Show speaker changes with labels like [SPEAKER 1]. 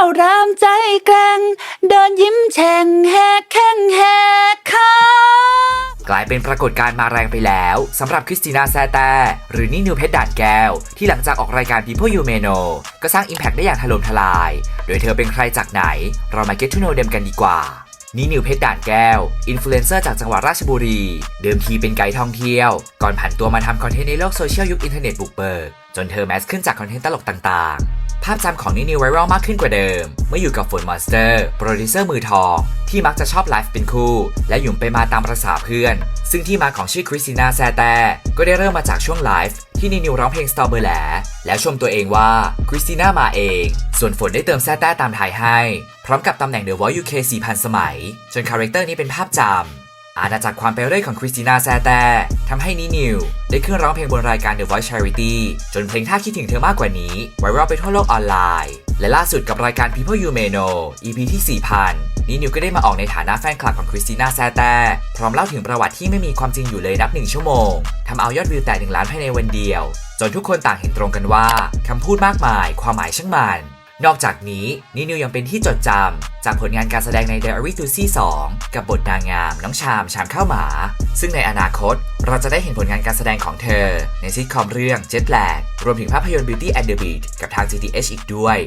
[SPEAKER 1] าวรามใจแกร่งเดินยิ้มแฉ่งแหกแข้งแหกขา
[SPEAKER 2] กลายเป็นปรากฏการณ์มาแรงไปแล้วสำหรับคริสติน่าแซแต่ หรือนี่นิวเพชรด่านแก้ว ที่หลังจากออกรายการ People You May Know ก็สร้าง Impact ได้อย่างถล่มทลาย โดยเธอเป็นใครจากไหน เรามา get to know them กันดีกว่านี่นิวเพชรด่านแก้ว อินฟลูเอนเซอร์จากจังหวัดราชบุรี เดิมทีเป็นไกด์ท่องเที่ยว ก่อนผันตัวมาทำคอนเทนต์ในโลกโซเชียลยุคอินเทอร์เน็ตบุกเบิก จนเธอแมสขึ้นจากคอนเทนต์ตลกต่างๆ ภาพจำของนินิวไวรัลมากขึ้นกว่าเดิม เมื่ออยู่กับฝนมอนสเตอร์โปรดิวเซอร์มือทอง ที่มักจะชอบไลฟ์เป็นคู่ และหยุ่มไปมาตามประษาเพื่อน ซึ่งที่มาของชื่อคริสติน่าแซแต่ก็ได้เริ่มมาจากช่วงไลฟ์ที่นินิวร้องเพลง s t ต r เบอร์แหลแล้วชมตัวเองว่าคริสติน่ามาเอง ส่วนฝนได้เติมแซแต่ตามถ่ายให้ พร้อมกับตำแหน่ง The Voice UK 4,000สมัย จนคาแรคเตอร์นี้เป็นภาพจำ อาณาจักรความไปเรื่อยของคริสติน่าแซแต่ทำให้นินิว ได้ขึ้นร้องเพลงบนรายการ The Voice Charity จนเพลงท่าคิดถึงเธอมากกว่านี้ไวรัลไปทั่วโลกออนไลน์ และล่าสุดกับรายการ People You May Know EP ที่ 4,000 นินิวก็ได้มาออกในฐานะแฟนคลับของคริสติน่าแซแต่พร้อมเล่าถึงประวัติที่ไม่มีความจริงอยู่เลยนับหนึ่งชั่วโมงทำเอายอดวิวแตะ1ล้านภายในวันเดียว จนทุกคนต่างเห็นตรงกันว่าคำพูดมากมาย ความหมายช่างมัน นอกจากนี้นินิวยังเป็นที่จดจำจากผลงานการแสดงใน Diary to See 2 กับบทนางงาม น้องชาม ชามข้าวหมา ซึ่งในอนาคต เราจะได้เห็นผลงานการแสดงของเธอ ในซิทคอมเรื่อง Jet Lag รวมถึงภาพยนตร์ Beauty and the Beast กับทาง GTH อีกด้วย